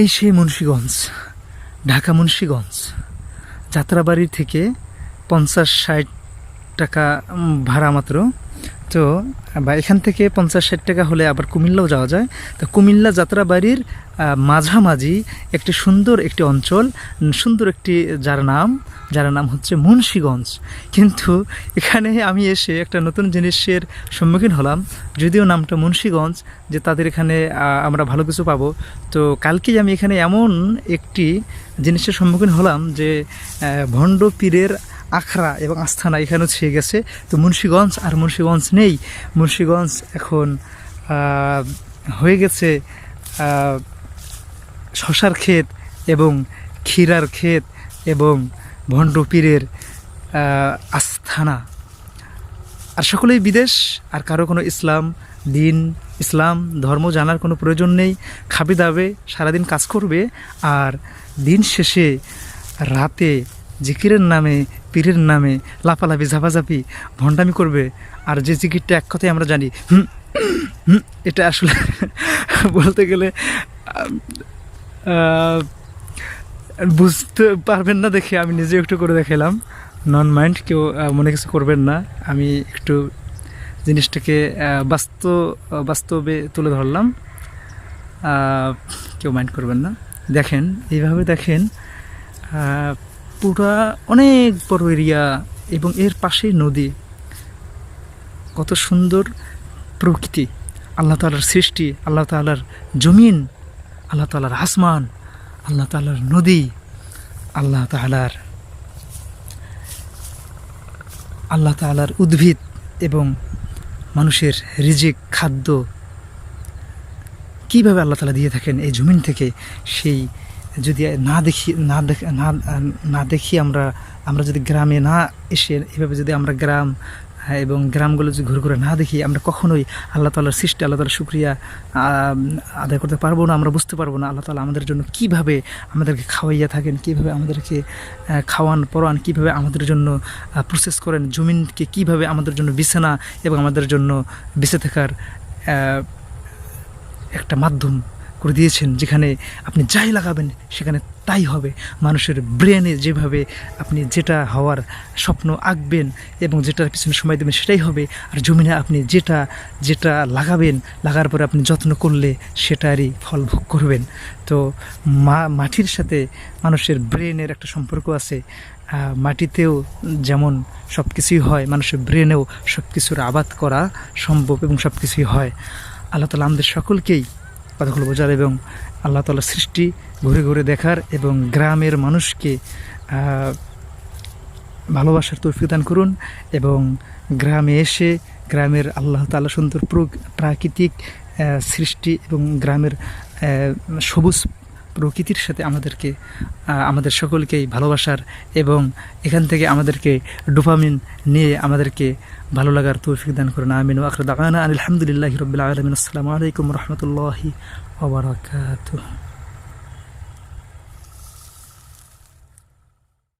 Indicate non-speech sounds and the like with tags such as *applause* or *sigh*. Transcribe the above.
এই সেই মুন্সীগঞ্জ ঢাকা মুন্সীগঞ্জ। যাত্রাবাড়ি থেকে পঞ্চাশ ষাট টাকা ভাড়া মাত্র। তো, বা এখান থেকে পঞ্চাশ ষাট টাকা হলে আবার কুমিল্লাও যাওয়া যায়। তো কুমিল্লা যাত্রাবাড়ির মাঝামাঝি একটি সুন্দর একটি অঞ্চল সুন্দর একটি, যার নাম যার নাম হচ্ছে মুন্সীগঞ্জ। কিন্তু এখানে আমি এসে একটা নতুন জিনিসের সম্মুখীন হলাম, যদিও নামটা মুন্সীগঞ্জ, যে তাদের এখানে আমরা ভালো কিছু পাবো। তো কালকেই আমি এখানে এমন একটি জিনিসের সম্মুখীন হলাম যে ভণ্ড পীরের আখড়া এবং আস্থানা এখানেও ছেয়ে গেছে। তো মুন্সীগঞ্জ আর মুন্সীগঞ্জ নেই। মুন্সীগঞ্জ এখন হয়ে গেছে শশার ক্ষেত এবং ক্ষীরার ক্ষেত এবং ভণ্ড পীরের আস্থানা। আর সকলেই বিদেশ, আর কারও কোনো ইসলাম, দিন, ইসলাম, ধর্ম জানার কোনো প্রয়োজন নেই। খাবে দাবে, সারাদিন কাজ করবে, আর দিন শেষে রাতে জিকিরের নামে পীরের নামে লাফালাফি, ঝাপাঝাপি, ভণ্ডামি করবে। আর যে জিকিরটা এক কথায় আমরা জানি এটা আসলে *laughs* বলতে গেলে বুঝতে পারবেন না দেখে, আমি নিজে একটু করে দেখালাম নন মাইন্ড কেউ মনে কিছু করবেন না। আমি একটু জিনিসটাকে বাস্তব বাস্তবে তুলে ধরলাম। কেউ মাইন্ড করবেন না। দেখেন, এইভাবে দেখেন পুরা অনেক বড় এরিয়া এবং এর পাশেই নদী। কত সুন্দর প্রকৃতি। আল্লাহ তালার সৃষ্টি, আল্লাহ তালার জমিন, আল্লাহ তালার আসমান, আল্লাহ তালার নদী, আল্লাহ তালার আল্লাহ তালার উদ্ভিদ এবং মানুষের রিজিক, খাদ্য। কীভাবে আল্লাহ তালা দিয়ে থাকেন এই জমিন থেকে সেই যদি না দেখি, না দেখ, না না দেখি আমরা আমরা যদি গ্রামে না এসে এভাবে যদি আমরা গ্রাম, এবং গ্রামগুলো যদি ঘুরে ঘুরে না দেখি, আমরা কখনোই আল্লাহ তালার সৃষ্টি, আল্লাহ তালার শুক্রিয়া আদায় করতে পারব না, আমরা বুঝতে পারব না আল্লাহ তালা আমাদের জন্য কীভাবে আমাদেরকে খাওয়াইয়া থাকেন, কীভাবে আমাদেরকে খাওয়ান, পরান, কীভাবে আমাদের জন্য প্রসেস করেন, জমিনকে কীভাবে আমাদের জন্য বিছানা এবং আমাদের জন্য বেঁচে থাকার একটা মাধ্যম। করে দিয়েছেন, যেখানে আপনি যাই লাগাবেন, সেখানে তাই হবে। মানুষের ব্রেনে যেভাবে আপনি যেটা হওয়ার স্বপ্ন আঁকবেন এবং যেটার পিছনে সময় দেবেন, সেটাই হবে। আর জমিনে আপনি যেটা যেটা লাগাবেন, লাগার পরে আপনি যত্ন করলে সেটারই ফল ভোগ করবেন। তো মা, মাটির সাথে মানুষের ব্রেনের একটা সম্পর্ক আছে। মাটিতেও যেমন সব কিছুই হয়, মানুষের ব্রেনেও সব কিছুর আবাদ করা সম্ভব এবং সব কিছুই হয়। আল্লাহ তালা আমাদের সকলকেই কথাগুলো বোঝার এবং আল্লাহ তালার সৃষ্টি ঘুরে ঘুরে দেখার এবং গ্রামের মানুষকে ভালোবাসার তৌফিক দান করুন এবং গ্রামে এসে গ্রামের আল্লাহ তালা সুন্দর প্র- প্রাকৃতিক সৃষ্টি এবং গ্রামের সবুজ প্রকৃতির সাথে আমাদেরকে আমাদের সকলকেই ভালোবাসার এবং এখান থেকে আমাদেরকে ডোপামিন নিয়ে আমাদেরকে ভালো লাগার তৌফিক দান করুন। আমিন। দাওয়ানা আলহামদুলিল্লাহ রবিল আলমিন। আসসালামু আলাইকুম রহমতুল্লাহি ওবরাকাতুহ